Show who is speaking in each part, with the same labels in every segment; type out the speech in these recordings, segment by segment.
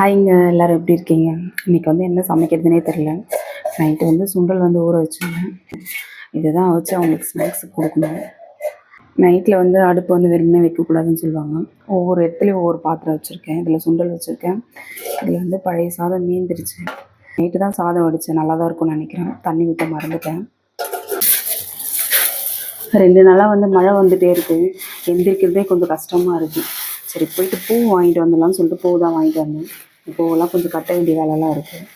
Speaker 1: ஹாய்ங்க எல்லோரும் எப்படி இருக்கீங்க? இன்றைக்கி வந்து என்ன சமைக்கிறதுனே தெரில நைட்டு வந்து சுண்டல் வந்து ஊற வச்சுருந்தேன். இதுதான் வச்சு அவங்களுக்கு ஸ்நாக்ஸ் கொடுக்கணும். நைட்டில் வந்து அடுப்பு வந்து வெறுமனே வைக்கக்கூடாதுன்னு சொல்லுவாங்க. ஒவ்வொரு இடத்துலையும் ஒவ்வொரு பாத்திரம் வச்சுருக்கேன். இதில் சுண்டல் வச்சுருக்கேன். இதில் வந்து பழைய சாதம் மீந்துருச்சு நைட்டு தான் சாதம் வடித்தேன் நல்லா தான் இருக்கும்னு நினைக்கிறேன். தண்ணி விட்டு மறந்துட்டேன். ரெண்டு நாளாக வந்து மழை வந்துகிட்டே இருக்குது எந்திரிக்கிறதே கொஞ்சம் கஷ்டமாக இருக்குது சரி போயிட்டு பூ வாங்கிட்டு வந்துடலாம்னு சொல்லிட்டு பூ தான் வாங்கிட்டு வந்தேன். பூவெல்லாம் கொஞ்சம் கட்ட வேண்டிய வேலைலாம் இருக்குது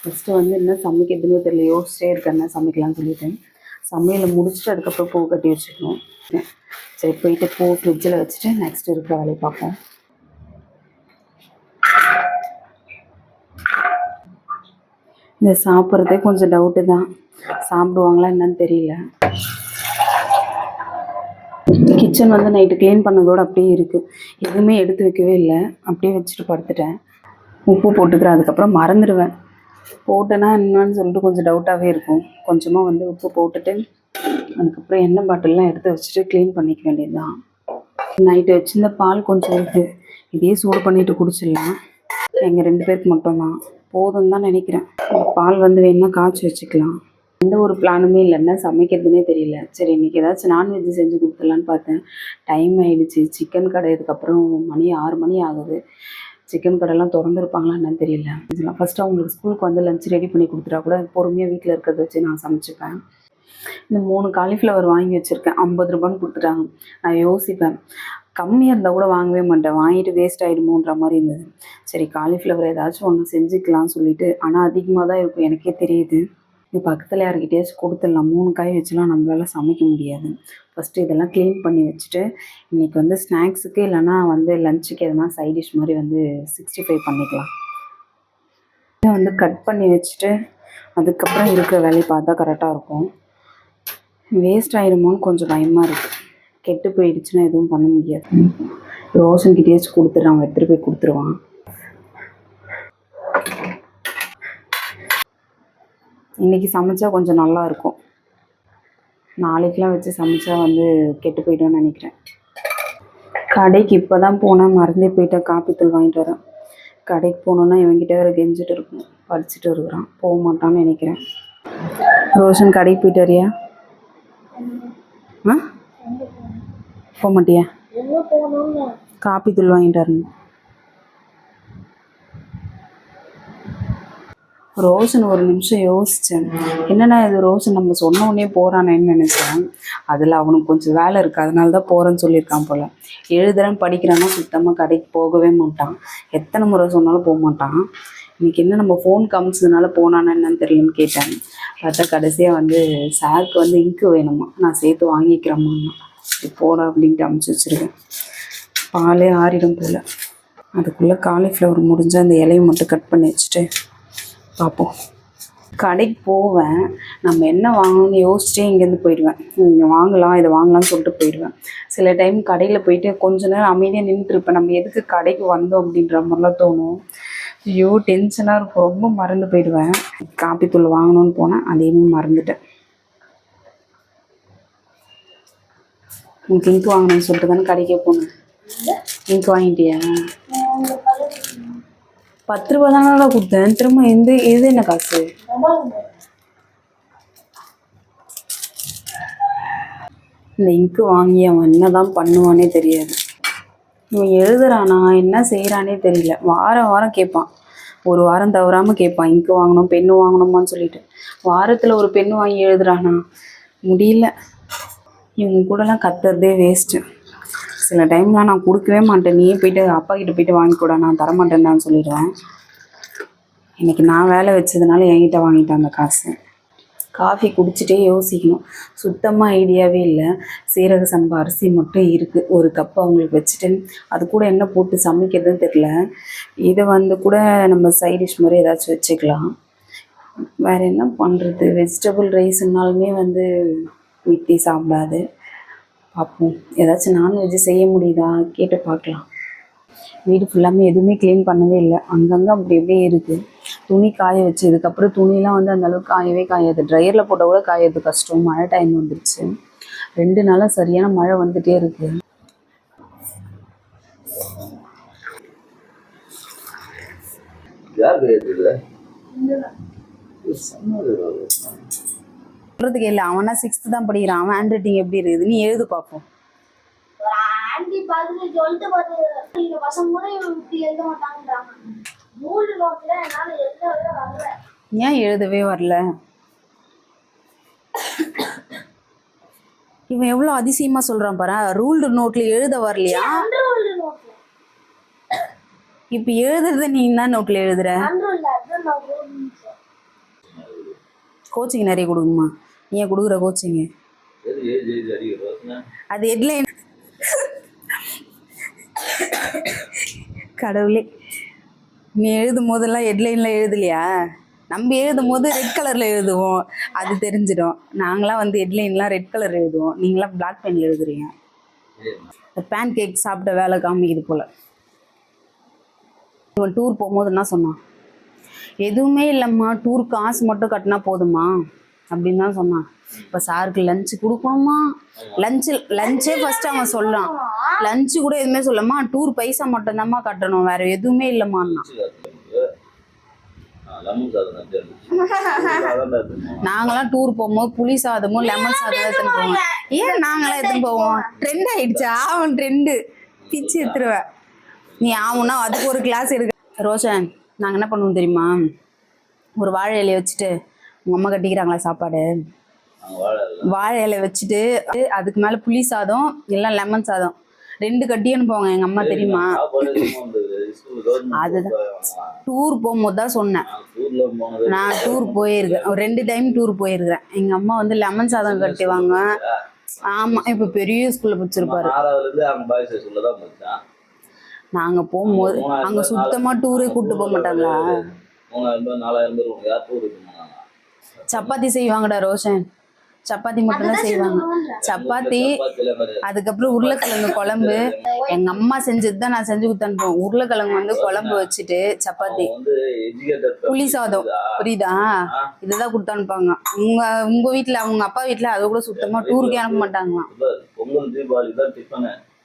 Speaker 1: ஃபஸ்ட்டு வந்து என்ன சமைக்கிறதுனே தெரியல யோசிச்சே இருக்கேன் என்ன சமைக்கலாம்னு சொல்லிட்டேன் சமையலை முடிச்சுட்டு அதுக்கப்புறம் பூ கட்டி வச்சுக்கணும். சரி போயிட்டு பூ ஃப்ரிட்ஜில் வச்சுட்டு நெக்ஸ்ட் இருக்கிற வேலையை பார்ப்போம். இந்த சாப்பிட்றதே கொஞ்சம் டவுட்டு தான். சாப்பிடுவாங்களா என்னன்னு தெரியல. கிச்சன் வந்து நைட்டு க்ளீன் பண்ணதோடு அப்படியே இருக்குது எதுவுமே எடுத்து வைக்கவே இல்லை. அப்படியே வச்சுட்டு படுத்துட்டேன். உப்பு போட்டுக்கிறேன் அதுக்கப்புறம் மறந்துடுவேன். போட்டேன்னா என்னன்னு சொல்லிட்டு கொஞ்சம் டவுட்டாகவே இருக்கும். கொஞ்சமாக வந்து உப்பு போட்டுட்டு அதுக்கப்புறம் எண்ணெய் பாட்டிலெலாம் எடுத்து வச்சுட்டு க்ளீன் பண்ணிக்க வேண்டியதுதான். நைட்டு வச்சிருந்த பால் கொஞ்சம் இருக்குது இதே சூடு பண்ணிட்டு குடிச்சிடலாம். எங்கள் ரெண்டு பேருக்கு மட்டும்தான். போதும் தான் நினைக்கிறேன். பால் வந்து வேணும்னா காய்ச்சி வச்சுக்கலாம். எந்த ஒரு பிளானுமே இல்லைன்னா சமைக்கிறதுனே தெரியல. சரி இன்றைக்கி ஏதாச்சும் நான்வெஜ் செஞ்சு கொடுத்துடலான்னு பார்த்தேன். டைம் ஆகிடுச்சி சிக்கன் கடை இதுக்கப்புறம் மணி ஆறு மணி ஆகுது. சிக்கன் கடைலாம் திறந்துருப்பாங்களா என்னன்னு தெரியல. இதெல்லாம் ஃபஸ்ட்டு அவங்களுக்கு ஸ்கூலுக்கு வந்து லஞ்ச் ரெடி பண்ணி கொடுத்துட்டா கூட பொறுமையாக வீட்டில் இருக்கிறத வச்சு நான் சமைச்சிப்பேன். இந்த மூணு காலிஃப்ளவர் வாங்கி வச்சுருக்கேன். ஐம்பது ரூபான்னு கொடுத்துட்டாங்க. நான் யோசிப்பேன். கம்மியாக இருந்தால் கூட வாங்கவே மாட்டேன். வாங்கிட்டு வேஸ்ட் ஆகிடுமோன்ற மாதிரி இருந்தது. சரி காலிஃப்ளவர் ஏதாச்சும் ஒன்று செஞ்சுக்கலாம்னு சொல்லிட்டு ஆனால் அதிகமாக தான் இருக்கும். எனக்கே தெரியுது. இது பக்கத்தில் யார்கிட்டயாச்சும் கொடுத்துடலாம். மூணு காய் வச்சுலாம் நம்மளால சமைக்க முடியாது. ஃபஸ்ட்டு இதெல்லாம் க்ளீன் பண்ணி வச்சுட்டு இன்றைக்கி வந்து ஸ்நாக்ஸுக்கு இல்லைன்னா வந்து லஞ்சுக்கு எதனா சைட் டிஷ் மாதிரி வந்து சிக்ஸ்டி ஃபைவ் பண்ணிக்கலாம். இதை வந்து கட் பண்ணி வச்சுட்டு அதுக்கப்புறம் இருக்கிற வேலையை பார்த்தா கரெக்டாக இருக்கும். வேஸ்ட் ஆகிடுமோன்னு கொஞ்சம் பயமாக இருக்குது கெட்டு போயிடுச்சுன்னா எதுவும் பண்ண முடியாது. ரோஷன் கிட்டேயாச்சும் கொடுத்துட்றான் அவன் எடுத்துகிட்டு போய் கொடுத்துருவான். இன்றைக்கி சமைச்சா கொஞ்சம் நல்லா இருக்கும். நாளைக்கெலாம் வச்சு சமைச்சா வந்து கெட்டு போய்ட்டோன்னு நினைக்கிறேன். கடைக்கு இப்போ தான் போனேன் மறந்தே போயிட்டேன். காப்பித்தூள் வாங்கிட்டு வரேன். கடைக்கு போகணுன்னா இவங்கிட்ட வேறு கெஞ்சிட்டு இருக்கும் படிச்சுட்டு இருக்கிறான். போக மாட்டான்னு நினைக்கிறேன். ரோஷன் கடைக்கு போயிட்டு வரியா? ஆ? போக மாட்டியா? காப்பி தூள் வாங்கிட்டு வரணும். ரோஷன் ஒரு நிமிஷம் யோசித்தேன் என்னடா இது ரோஷன் நம்ம சொன்ன உடனே போகிறானேன்னு நினச்சேன். அதில் அவனுக்கு கொஞ்சம் வேலை இருக்குது அதனால தான் போகிறேன்னு சொல்லியிருக்கான் போல். எழுதுறேன் படிக்கிறான்னா சுத்தமாக கடைக்கு போகவே மாட்டான். எத்தனை முறை சொன்னாலும் போக மாட்டான். இன்னைக்கு என்ன நம்ம ஃபோன் காமிச்சதுனால போனானா என்னன்னு தெரியலன்னு கேட்டேன். பார்த்தா கடைசியாக வந்து சாருக்கு வந்து இங்கு வேணுமா? நான் சேர்த்து வாங்கிக்கிறேம்மா சரி போட அப்படின்ட்டு அமுச்சு வச்சுருக்கேன். பாலே ஆறிடும் போல். அதுக்குள்ளே காலிஃப்ளவர் முடிஞ்சால் அந்த இலையை மட்டும் கட் பண்ணி வச்சுட்டு பார்ப்போம். கடைக்கு போவேன். நம்ம என்ன வாங்கணும்னு யோசிச்சிட்டே இங்கேருந்து போயிடுவேன். இங்கே வாங்கலாம் இதை வாங்கலாம்னு சொல்லிட்டு போயிடுவேன். சில டைம் கடையில் போயிட்டு கொஞ்ச நேரம் அமைதியாக நின்றுருப்பேன் நம்ம எதுக்கு கடைக்கு வந்தோம் அப்படின்ற மாதிரிலாம் தோணும். ஐயோ டென்ஷனாக இருக்கும். ரொம்ப மறந்து போயிடுவேன். காப்பி தூள் வாங்கணும்னு போனேன். அதையுமே மறந்துட்டேன். உனக்கு இங்க் வாங்கணும்னு சொல்லிட்டு தானே கடைக்கே போனேன். இங்க் வாங்கிட்டியா? பத்து ரூபா தானே கொடுத்தேன். திரும்ப எந்த எது என்ன காசு? இந்த இங்கு வாங்கி அவன் என்னதான் பண்ணுவானே தெரியாது. இவன் எழுதுறானா என்ன செய்கிறானே தெரியல. வாரம் வாரம் கேட்பான். ஒரு வாரம் தவறாமல் கேட்பான். இங்கு வாங்கணும் பெண்ணு வாங்கணுமான்னு சொல்லிட்டு. வாரத்தில் ஒரு பெண்ணு வாங்கி எழுதுறானா? முடியல. இவங்க கூடலாம் கத்துறதே வேஸ்ட்டு சில டைம்லாம் நான் கொடுக்கவே மாட்டேன். நீயே போயிட்டு அப்பா கிட்ட போயிட்டு வாங்கிக்கூட நான் தரமாட்டேன்டான்னு சொல்லிடுவேன். இன்னைக்கு நான் வேலை வச்சதுனால என்கிட்ட வாங்கிட்டேன் அந்த காசு. காஃபி குடிச்சிட்டே யோசிக்கணும். சுத்தமாக ஐடியாவே இல்லை. சீரக சம்பா அரிசி மட்டும் இருக்குது ஒரு கப் அவங்களுக்கு வச்சுட்டு அது கூட என்ன போட்டு சமைக்கிறதுன்னு தெரில இதை வந்து கூட நம்ம சைட் டிஷ் மாதிரி ஏதாச்சும் வச்சுக்கலாம். வேறு என்ன பண்ணுறது வெஜிடபிள் ரைஸ்னாலுமே வந்து வித்தி சாப்பிடாது. பார்ப்போம் ஏதாச்சும் நான்வெஜ் செய்ய முடியுதா? கேட்டு பார்க்கலாம். வீடு ஃபுல்லாமே எதுவுமே க்ளீன் பண்ணவே இல்லை. அங்கங்கே அப்படி அப்படியே இருக்குது துணி காய வச்சு இதுக்கப்புறம் துணிலாம் வந்து அந்த அளவுக்கு காயவே காயாது. ட்ரையரில் போட்டால் கூட காயறது கஷ்டம். மழை டைம் வந்துடுச்சு ரெண்டு நாளாக சரியான மழை வந்துகிட்டே இருக்குது
Speaker 2: யார்
Speaker 1: சொல்றதுக்கு இல்லை அவனா சிக்ஸ்த் தான் படிக்கிறான். அவன் ஹேண்ட் ரைட்டிங் எப்படி இருக்குது? நீ எழுது பார்ப்போம்
Speaker 3: ஆண்டி பார்த்துட்டு சொல்லிட்டு பார்த்து இந்த பசங்க கூட இப்படி எழுத மாட்டாங்கன்றாங்க. மூணு நோட்ல என்னால எழுதவே வரல.
Speaker 1: ஏன் எழுதவே வரல? இவன் எவ்வளோ அதிசயமா சொல்றான் பாரு. ரூல்டு நோட்ல எழுத வரலையா? இப்போ எழுதுறத நீ என்ன நோட்ல எழுதுற? கோச்சிங் நிறைய கொடுக்குமா நீ கொடுக்குற கோச்சிங்கு அது ஹெட்லைன் கடவுளே நீ எழுதும் போதெல்லாம் ஹெட்லைனில் எழுதலையா? நம்ம எழுதும் போது ரெட் கலரில் எழுதுவோம். அது தெரிஞ்சிடும். நாங்களாம் வந்து ஹெட்லைன்லாம் ரெட் கலர் எழுதுவோம். நீங்களாம் பிளாக் பென்ல எழுதுறீங்க. பேன் கேக் சாப்பிட்ட வேலை காமிக்குது போல். இவன் டூர் போகும்போது என்ன சொன்னான்? எதுவுமே இல்லைம்மா டூர் காசு மட்டும் கட்டினா போதுமா? அப்படின்னு தான் சொன்னான். இப்போ சாருக்கு லஞ்சு கொடுக்கணுமா? லஞ்சு லஞ்சே ஃபர்ஸ்ட் அவன் சொல்றான். லஞ்சு கூட எதுவுமே சொல்லம்மா டூர் பைசா மட்டும்தாம்மா கட்டணும். வேற எதுவுமே இல்லைம்மான்னா நாங்களாம் டூர் போகும்போது புளி சாதமும் லெமன் சாதம் எடுத்துன்னு போவோம். ஏன் நாங்களாம் எடுத்துன்னு போவோம்? ட்ரெண்ட் ஆயிடுச்சா? அவன் ட்ரெண்டு பிச்சு எடுத்துருவேன். நீ ஆகும்னா அதுக்கு ஒரு கிளாஸ் எடுக்க. ரோஷன் நாங்கள் என்ன பண்ணுவோம் தெரியுமா? ஒரு வாழை இலையை வச்சுட்டு உங்கள் அம்மா கட்டிக்கிறாங்களா சாப்பாடு?
Speaker 2: வாழை
Speaker 1: இலை வச்சுட்டு அதுக்கு மேலே புளி சாதம் எல்லாம் லெமன் சாதம். ரெண்டு கட்டி அனுப்புவாங்க எங்கள் அம்மா தெரியுமா? அதுதான். டூர் போகும்போது தான் சொன்னேன். நான் டூர் போயிருக்கேன். ஒரு ரெண்டு டைம் டூர் போயிருக்கிறேன். எங்க அம்மா வந்து லெமன் சாதம் கட்டுவாங்க. ஆமா இப்ப பெரிய ஸ்கூல்ல படிச்சிருப்பாரு.
Speaker 2: ஸ்கூலில்
Speaker 1: நாங்க போகும்போது அங்க சுத்தமா டூரே கூட்டு போக மாட்டாங்களா? சப்பாத்தி செய்வாங்கடா ரோஷன். சப்பாத்தி மட்டும் தான் செய்வாங்க. சப்பாத்தி அதுக்கப்புறம் உருளைக்கிழங்கு குழம்பு. எங்க அம்மா செஞ்சது தான் நான் செஞ்சு கொடுத்து அனுப்புவேன். உருளைக்கிழங்கு வந்து குழம்பு வச்சுட்டு சப்பாத்தி. புளி சாதம். புரியுதா? இதுதான் கொடுத்து அனுப்பாங்க உங்க உங்க வீட்ல அவங்க அப்பா வீட்ல அதை கூட சுத்தமா டூருக்கே அனுப்ப மாட்டாங்களாம்.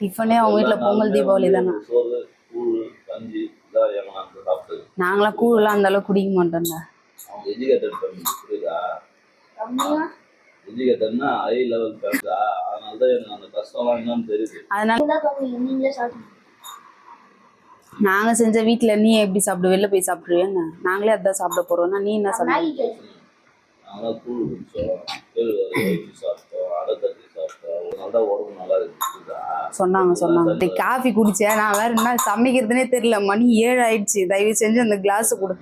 Speaker 2: டிஃபனு
Speaker 1: அவங்க வீட்ல பொங்கல் தீபாவளி தானே? நாங்களாம் கூழெல்லாம் அந்த அளவுக்கு குடிக்க மாட்டோம்டா.
Speaker 2: எஜுகேட்டட் ஃபேமிலி புரியுதா? எஜுகேட்டட்னா ஹை லெவல் ஃபேமிலியா அதனால தான் எனக்கு அந்த கஷ்டம்லாம் என்னன்னு தெரியுது.
Speaker 1: அதனால
Speaker 3: நீங்களே
Speaker 1: செஞ்ச வீட்ல நீ எப்படி சாப்பிடு? வெளில போய் சாப்பிடுவேன்னு நாங்களே அதான் சாப்பிட போறோம்னா நீ என்ன சாப்பிடுவ
Speaker 3: மேகி கேட்கு
Speaker 2: நாங்களாம் கூழ் குடிச்சோம். கேழ்வரகு வச்சு சாப்பிட்டோம். அடை தட்டி சாப்பிட்டோம். அதனால தான் உடம்பு நல்லா இருக்கு புரியுதா?
Speaker 1: சொன்னாங்க சொன்னாங்க. காஃபி குடிச்சேன். நான் வேற என்ன சமைக்கிறதுனே தெரியல. மணி ஏழு ஆயிடுச்சு தயவு செஞ்சு அந்த கிளாஸ் கொடு.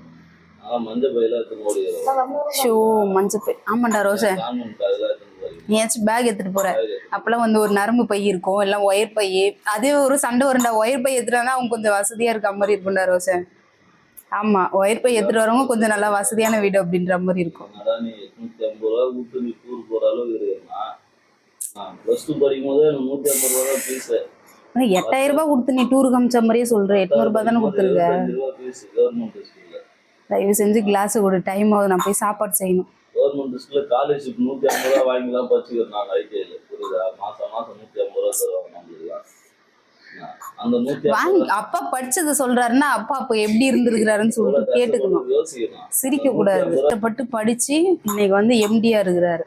Speaker 1: ஷோ மஞ்சள் பை ஆமாண்டா ரோசன்
Speaker 2: கான்வென்ட் அதெல்லாம் எடுத்துன்னு போய்
Speaker 1: நீ ஏதாச்சும் பேக் எடுத்துட்டு போற. அப்பெல்லாம் வந்து ஒரு நரம்பு பை இருக்கும். எல்லாம் ஒயர் பை. அதே ஒரு சண்டை வரும்டா. ஒயர் பை எடுத்துட்டு வந்தா அவங்க கொஞ்சம் வசதியா இருக்க மாதிரி இருக்கும்டா ரோசன் ஆமா ஒயர் பை எடுத்துட்டு வரவங்க கொஞ்சம் நல்லா வசதியான வீடு அப்படின்ற மாதிரி இருக்கும். எட்டாயிரம் ரூபாய் கொடுத்து நீ டூர் காமிச்ச மாதிரியே சொல்ற. எட்நூறு ரூபாய் தானே கொடுத்துருக்க
Speaker 2: ரூபா ஃபீஸ் கவர்மெண்ட் ஸ்கூலில்
Speaker 1: தயவு செஞ்சு கிளாஸ் கொடு டைம் ஆகுது நான் போய் சாப்பாடு செய்யணும்.
Speaker 2: கவர்மெண்ட் ஸ்கூலில் நூற்றி ஐம்பது ரூபா புரியுதா? நூற்றி ஐம்பது ரூபா தருவாங்க
Speaker 1: வாங்கி அப்பா படிச்சது சொல்றாருன்னா அப்பா அப்போ எப்படி இருந்திருக்கிறாருன்னு சொல்லிட்டு கேட்டுக்கணும். சிரிக்க கூடாது. கஷ்டப்பட்டு படிச்சு இன்னைக்கு வந்து எம்டியா இருக்கிறாரு.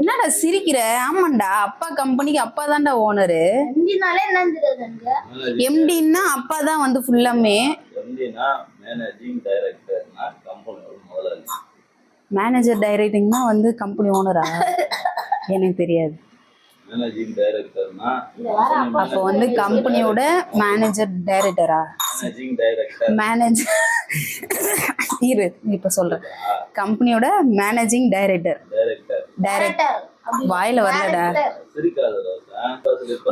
Speaker 1: என்னடா சிரிக்கிற? ஆமாண்டா. அப்பா கம்பெனிக்கு அப்பா தான்டா ஓனரு எம்டின்னா அப்பா தான் வந்து ஃபுல்லாமே
Speaker 2: மேனேஜிங் டைரக்டர்னா கம்பெனியோட முதலாளி
Speaker 1: மேனேஜர் டைரக்டிங்னா வந்து கம்பெனி ஓனரா எனக்கு தெரியாது.
Speaker 2: மேனேஜிங் டைரக்டர்னா
Speaker 1: அப்போ வந்து கம்பெனியோட மேனேஜர் டைரக்டரா
Speaker 2: மேனேஜிங் டைரக்டர்
Speaker 1: மேனேஜர் இரு இப்போ சொல்றேன். கம்பெனியோட மேனேஜிங் டைரக்டர்
Speaker 2: டைரக்டர்
Speaker 1: டைரக்டர் வாயில வரலடா.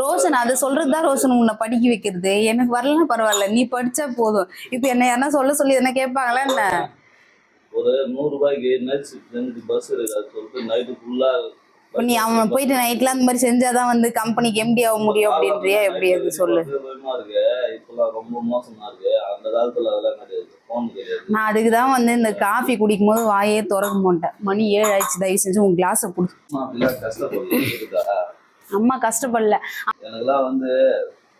Speaker 1: ரோஷன் அது சொல்றது தான் ரோஷன் உன்னை படிக்க வைக்கிறது. எனக்கு வரலன்னா பரவாயில்ல நீ படிச்சா போதும். இப்போ என்ன யாரா சொல்ல சொல்லி என்ன கேட்பாங்களா என்ன?
Speaker 2: ஒரு நூறு ரூபாய்க்கு நைட் பஸ் இருக்காது சொல்லிட்டு நைட்டு ஃபுல்லா
Speaker 1: நீ அவன் போயிட்டு நைட்ல அந்த மாதிரி செஞ்சாதான் வந்து கம்பெனிக்கு எம்டி ஆக முடியும் அப்படின்றியா? எப்படி அது சொல்லு. நான் அதுக்கு தான் வந்து இந்த காஃபி குடிக்கும் போது வாயே திறக்க மாட்டேன். மணி ஏழு ஆயிடுச்சு தயவு செஞ்சு உன் கிளாஸை கொடுத்து
Speaker 2: அம்மா
Speaker 1: அம்மா கஷ்டப்படல.
Speaker 2: எனக்குலாம் வந்து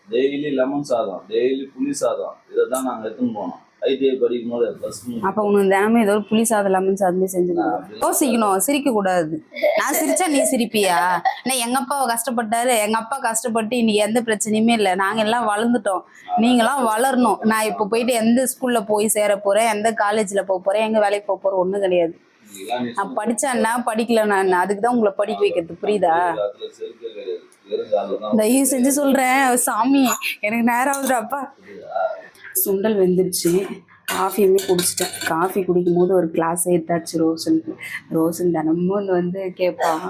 Speaker 2: டெய்லி லெமன் சாதம் டெய்லி புளி சாதம் இதை தான் நாங்கள் எடுத்துன்னு போனோம். ஐடிஐ படிக்கும் போது ஃபர்ஸ்ட்
Speaker 1: அப்போ உனக்கு தினமும் ஏதோ புளி சாதம் லெமன் சாதமே செஞ்சு. யோசிக்கணும் சிரிக்க கூடாது நான் சிரிச்சா நீ சிரிப்பியா? நான் எங்க அப்பா கஷ்டப்பட்டாரு? எங்க அப்பா கஷ்டப்பட்டு இன்னைக்கு எந்த பிரச்சனையுமே இல்லை. நாங்க எல்லாம் வளர்ந்துட்டோம். நீங்களாம் வளரணும். நான் இப்போ போயிட்டு எந்த ஸ்கூல்ல போய் சேர போறேன்? எந்த காலேஜ்ல போக போறேன்? எங்க வேலைக்கு போக போறேன்? ஒண்ணும் கிடையாது. நான் படிச்சேன்னா படிக்கல நான் அதுக்கு தான் உங்களை படிக்க வைக்கிறது. புரியுதா? தயவு செஞ்சு சொல்றேன். சாமி எனக்கு நேரம் ஆகுதுடாப்பா சுண்டல் வெந்துருச்சு காஃபியுமே குடிச்சிட்டேன். காஃபி குடிக்கும்போது ஒரு கிளாஸ் எடுத்தாச்சு ரோஷனுக்கு ரோஷன் தினமும் வந்து கேட்பான்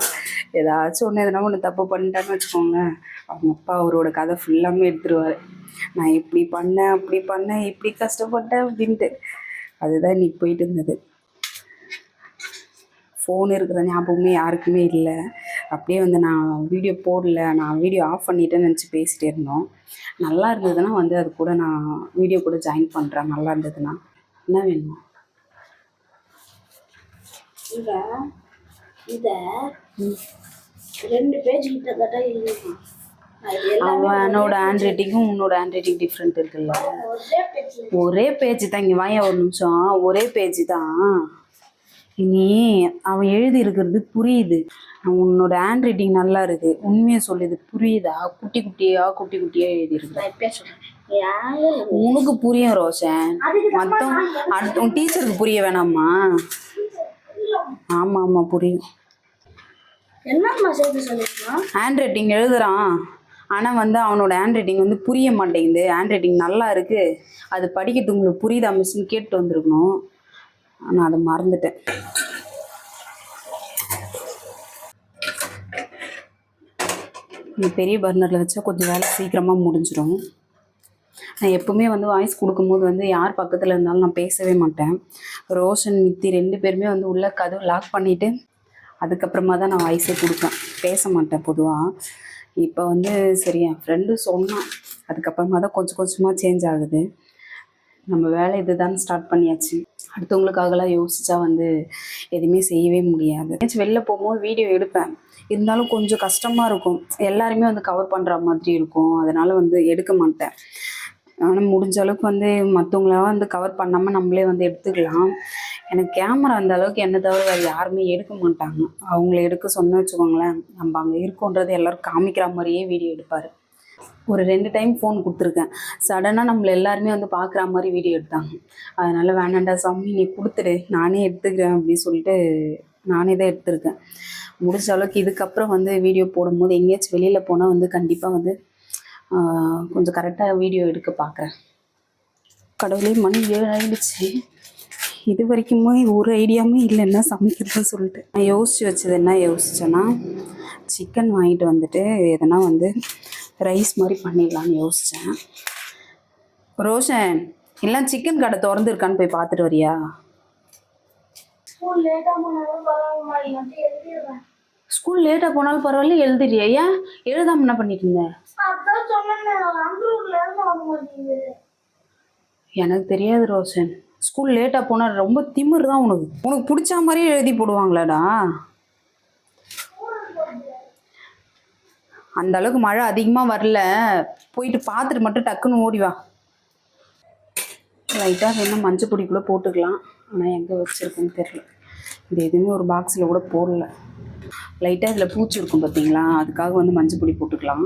Speaker 1: ஏதாச்சும் ஒன்று எதனா ஒன்று தப்பு பண்ணிட்டான்னு வச்சுக்கோங்க. அவங்க அப்பா அவரோட கதை ஃபுல்லாமே எடுத்துருவார். நான் இப்படி பண்ணேன் அப்படி பண்ணேன் இப்படி கஷ்டப்பட்டேன் அப்படின்ட்டு. அதுதான் இன்னைக்கு போயிட்டு இருந்தது. ஃபோன் இருக்கிற ஞாபகமே யாருக்குமே இல்லை. அப்படியே வந்து நான் வீடியோ போடல. நான் வீடியோ ஆஃப் பண்ணிட்டேன்னு நினச்சி பேசிகிட்டே இருந்தோம். நல்லா இருந்ததுன்னா வந்து அது கூட நான் வீடியோ கூட ஜாயின் பண்ணுறேன் நல்லா இருந்ததுன்னா. என்ன வேணும்?
Speaker 3: இத இத ரெண்டு பேஜ் எழுதிருக்கான்
Speaker 1: அவனோட ஹேண்ட் ரைட்டிங்கும் உன்னோட ஹேண்ட் ரைட்டிங் டிஃப்ரெண்ட் இருக்குல்ல
Speaker 3: ஒரே
Speaker 1: பேஜ் தான். இங்கே வாயா ஒரு நிமிஷம். ஒரே பேஜ் தான். இனி அவன் எழுதி இருக்கிறது புரியுது. உன்னோட ஹேண்ட் ரைட்டிங் நல்லா இருக்கு உண்மையை சொல்லுது. புரியுதா? குட்டி குட்டியா குட்டி குட்டியா எழுதி இருக்கு
Speaker 3: நான் இப்பயே சொல்றேன். யாரு?
Speaker 1: உனக்கு புரியும் ரோஷன். மொத்தம் அடுத்த உன் டீச்சருக்கு புரிய வேணாமா ஆமாம் ஆமாம் புரியும். ஹேண்ட் ரைட்டிங் எழுதுறான். ஆனால் வந்து அவனோட ஹேண்ட் ரைட்டிங் வந்து புரிய மாட்டேங்குது. ஹேண்ட் ரைட்டிங் நல்லா இருக்கு அது படிக்கிறது உங்களுக்கு புரியுதா மிஸ்ன்னு கேட்டு வந்திருக்கணும். நான் அதை மறந்துட்டேன். இந்த பெரிய பர்னரில் வச்சா கொஞ்சம் வேலை சீக்கிரமாக முடிஞ்சிடும் நான் எப்பவுமே வந்து வாய்ஸ் கொடுக்கும்போது வந்து யார் பக்கத்தில் இருந்தாலும் நான் பேசவே மாட்டேன். ரோஷன் மித்தி ரெண்டு பேருமே வந்து உள்ள கதவு லாக் பண்ணிவிட்டு அதுக்கப்புறமா தான் நான் வாய்ஸே கொடுப்பேன். பேச மாட்டேன் பொதுவாக இப்போ வந்து சரி என் ஃப்ரெண்டு சொன்னான். அதுக்கப்புறமா தான் கொஞ்சம் கொஞ்சமாக சேஞ்ச் ஆகுது. நம்ம வேலை இதுதான் ஸ்டார்ட் பண்ணியாச்சு. அடுத்தவங்களுக்காகலாம் யோசிச்சா வந்து எதுவுமே செய்யவே முடியாது. வெளில போகும்போது வீடியோ எடுப்பேன். இருந்தாலும் கொஞ்சம் கஷ்டமாக இருக்கும். எல்லாருமே வந்து கவர் பண்ணுற மாதிரி இருக்கும். அதனால் வந்து எடுக்க மாட்டேன். ஆனால் முடிஞ்ச அளவுக்கு வந்து மற்றவங்களாம் வந்து கவர் பண்ணாமல் நம்மளே வந்து எடுத்துக்கலாம். எனக்கு கேமரா அந்த அளவுக்கு என்ன தவிர வேறு யாருமே எடுக்க மாட்டாங்க. அவங்கள எடுக்க சொன்ன வச்சுக்கோங்களேன். நம்ம அங்கே இருக்கோன்றது எல்லாரும் காமிக்கிற மாதிரியே வீடியோ எடுப்பார். ஒரு ரெண்டு டைம் ஃபோன் கொடுத்துருக்கேன். சடனாக நம்மள எல்லாருமே வந்து பார்க்குற மாதிரி வீடியோ எடுத்தாங்க. அதனால் வேணாண்டா சாமி நீ கொடுத்துடு. நானே எடுத்துக்கிறேன் அப்படின்னு சொல்லிட்டு நானே தான் எடுத்திருக்கேன். முடிஞ்ச அளவுக்கு இதுக்கப்புறம் வந்து வீடியோ போடும்போது எங்கேயாச்சும் வெளியில் போனால் வந்து கண்டிப்பாக வந்து கொஞ்சம் கரெக்டாக வீடியோ எடுக்க பார்க்குறேன் கடவுளே மணி ஏழு ஆயிடுச்சு. இது வரைக்குமே ஒரு ஐடியாவுமே இல்லைன்னா சமைக்கிறதுன்னு சொல்லிட்டு. நான் யோசிச்சு வச்சது என்ன யோசிச்சேன்னா சிக்கன் வாங்கிட்டு வந்துட்டு எதனா வந்து ரைஸ் மாதிரி பண்ணிடலான்னு யோசித்தேன் ரோஷன் இல்லை சிக்கன் கடை திறந்துருக்கான்னு போய் பார்த்துட்டு வரியா?
Speaker 3: ஸ்கூல் லேட்டா போனாலும் பரவாயில்ல இல்லாட்டி எழுதிடுறேன்.
Speaker 1: ஸ்கூல் லேட்டாக போனாலும் பரவாயில்ல எழுதுறியா ஏன்? எழுதாம என்ன பண்ணிட்டு இருந்த?
Speaker 3: அதான் சொன்னேன் இருந்து வர மாட்டேங்குது.
Speaker 1: எனக்கு தெரியாது ரோஷன். ஸ்கூல் லேட்டாக போனால் ரொம்ப திமிர் தான் உனக்கு? உனக்கு பிடிச்ச மாதிரியே எழுதி போடுவாங்களாடா. அந்த அளவுக்கு மழை அதிகமாக வரல. போயிட்டு பார்த்துட்டு மட்டும் டக்குன்னு ஓடி வா. லைட்டாக வேணும் மஞ்சள் பொடிக்குள்ளே போட்டுக்கலாம். ஆனால் எங்கே வச்சுருக்குன்னு தெரியல. இது எதுவுமே ஒரு பாக்ஸில் கூட போடல. லைட்டாக இதில் பூச்சி இருக்கும் பார்த்தீங்களா அதுக்காக வந்து மஞ்சள் பொடி போட்டுக்கலாம்.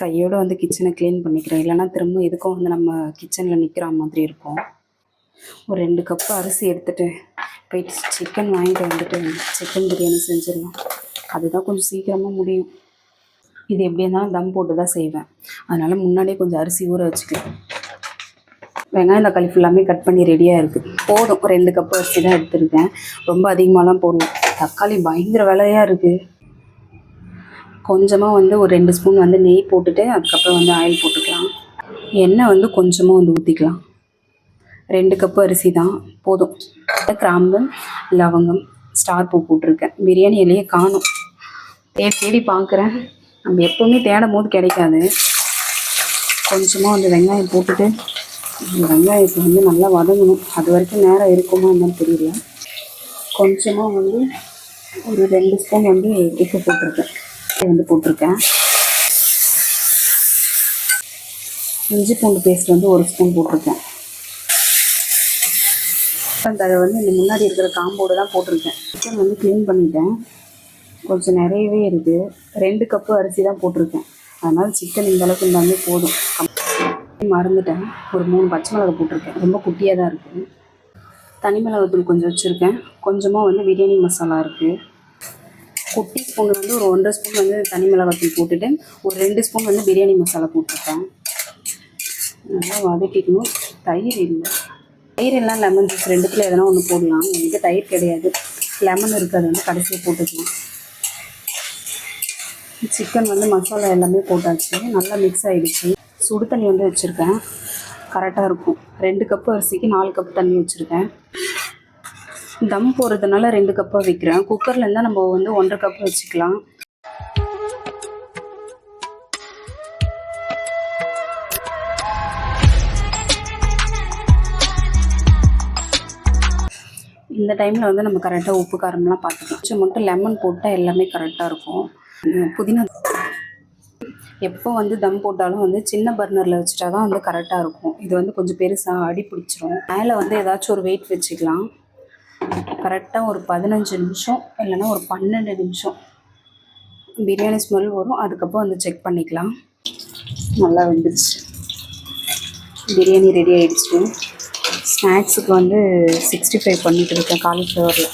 Speaker 1: கையோடு வந்து கிச்சனை க்ளீன் பண்ணிக்கிறேன். இல்லைன்னா திரும்ப எதுக்கும் வந்து நம்ம கிச்சனில் நிற்கிற மாதிரி இருக்கும். ஒரு ரெண்டு கப்பு அரிசி எடுத்துகிட்டு போயிட்டு சிக்கன் வாங்கிட்டு வந்துட்டு சிக்கன் பிரியாணி செஞ்சிடலாம். அதுதான் கொஞ்சம் சீக்கிரமாக முடியும். இது எப்படி இருந்தாலும் தம் போட்டு தான் செய்வேன். அதனால் முன்னாடியே கொஞ்சம் அரிசி ஊற வச்சுக்கலாம். வெங்காயம் தக்காளி ஃபுல்லாமே கட் பண்ணி ரெடியாக இருக்குது போதும். ரெண்டு கப்பு அரிசி தான் எடுத்துருக்கேன். ரொம்ப அதிகமாகலாம் போடணும் தக்காளி பயங்கர விலையாக இருக்குது கொஞ்சமாக வந்து ஒரு ரெண்டு ஸ்பூன் வந்து நெய் போட்டுட்டு அதுக்கப்புறம் வந்து ஆயில் போட்டுக்கலாம். எண்ணெய் வந்து கொஞ்சமாக வந்து ஊற்றிக்கலாம் ரெண்டு கப்பு அரிசி தான். போதும். கிராம்பு லவங்கம் ஸ்டார் பூ போட்டிருக்கேன். பிரியாணி இலையே காணும். தேடி தேடி பார்க்குறேன் நம்ம எப்போவுமே தேடும் போது கிடைக்காது. கொஞ்சமாக வந்து வெங்காயம் போட்டுட்டு வெங்காயத்தை வந்து நல்லா வதங்கணும். அது வரைக்கும் நேரம் இருக்குமா என்னன்னு தெரியல. கொஞ்சமாக வந்து ஒரு ரெண்டு ஸ்பூன் வந்து உப்பு போட்டிருக்கேன். வந்து போட்டிருக்கேன். இஞ்சி பூண்டு பேஸ்ட் வந்து ஒரு ஸ்பூன் போட்டிருக்கேன். அதை வந்து இந்த முன்னாடி இருக்கிற காம்போடு தான் போட்டிருக்கேன். சிக்கன் வந்து க்ளீன் பண்ணிட்டேன். கொஞ்சம் நிறையவே இருக்குது ரெண்டு கப்பு அரிசி தான் போட்டிருக்கேன். அதனால் சிக்கன் இந்தளவுக்கு இருந்தாலே போதும். மறந்துட்டேன். ஒரு மூணு பச்சை மிளகாய் போட்டிருக்கேன். ரொம்ப குட்டியாக தான் இருக்குது தனி மிளகாத்தூள் கொஞ்சம் வச்சுருக்கேன். கொஞ்சமாக வந்து பிரியாணி மசாலா இருக்குது குட்டி ஸ்பூன் வந்து ஒரு ஒன்றரை ஸ்பூன் வந்து தனி மிளகாத்தூள் போட்டுட்டு ஒரு ரெண்டு ஸ்பூன் வந்து பிரியாணி மசாலா போட்டிருக்கேன். நல்லா வதக்கிக்கணும். தயிர் இல்லை. தயிர் எல்லாம் லெமன் ஜூஸ் ரெண்டுத்தில் எதனா ஒன்று போடலாம். என்கிட்ட தயிர் கிடையாது. லெமன் இருக்குது வந்து கடைசியாக போட்டுக்கலாம். சிக்கன் வந்து மசாலா எல்லாமே போட்டாச்சு. நல்லா மிக்ஸ் ஆகிடுச்சு சுடு தண்ணி வந்து வச்சுருக்கேன். கரெக்டாக இருக்கும். ரெண்டு கப்பு அரிசிக்கு நாலு கப் தண்ணி வச்சுருக்கேன். தம் போடுறதுனால ரெண்டு கப்பாக வைக்கிறேன். குக்கரில் இருந்தால் நம்ம வந்து ஒன்றரை கப் வச்சுக்கலாம். இந்த டைமில் வந்து நம்ம கரெக்டாக உப்பு காரம்லாம் பார்த்துக்கலாம். கொஞ்சம் மட்டும் லெமன் போட்டால் எல்லாமே கரெக்டாக இருக்கும். புதினா எப்போ வந்து தம் போட்டாலும் வந்து சின்ன பர்னரில் வச்சுட்டா தான் வந்து கரெக்டாக இருக்கும். இது வந்து கொஞ்சம் பெருசாக அடி பிடிச்சிரும். மேலே வந்து ஏதாச்சும் ஒரு வெயிட் வச்சுக்கலாம். கரெக்டாக ஒரு பதினஞ்சு நிமிஷம் இல்லைன்னா ஒரு பன்னெண்டு நிமிஷம் பிரியாணி ஸ்மெல் வரும். அதுக்கப்புறம் வந்து செக் பண்ணிக்கலாம். நல்லா வந்துடுச்சு பிரியாணி ரெடி ஆகிடுச்சு ஸ்நாக்ஸுக்கு வந்து சிக்ஸ்டி ஃபைவ் பண்ணிட்டு இருக்கேன் காலிஃப்ளவரில்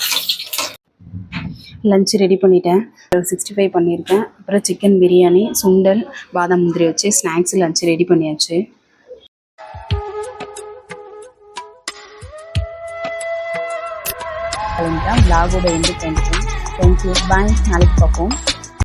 Speaker 1: லஞ்ச் ரெடி பண்ணிட்டேன். சிக்ஸ்டி ஃபைவ் பண்ணியிருக்கேன். அப்புறம் சிக்கன் பிரியாணி சுண்டல் பாதாம் முந்திரி வச்சு ஸ்நாக்ஸ் லஞ்ச் ரெடி பண்ணியாச்சு. கிளம்பிட்டா பிளாகோட எண்டு பண்ணிட்டேன் தேங்க்யூ பாய் நாளைக்கு பார்ப்போம்.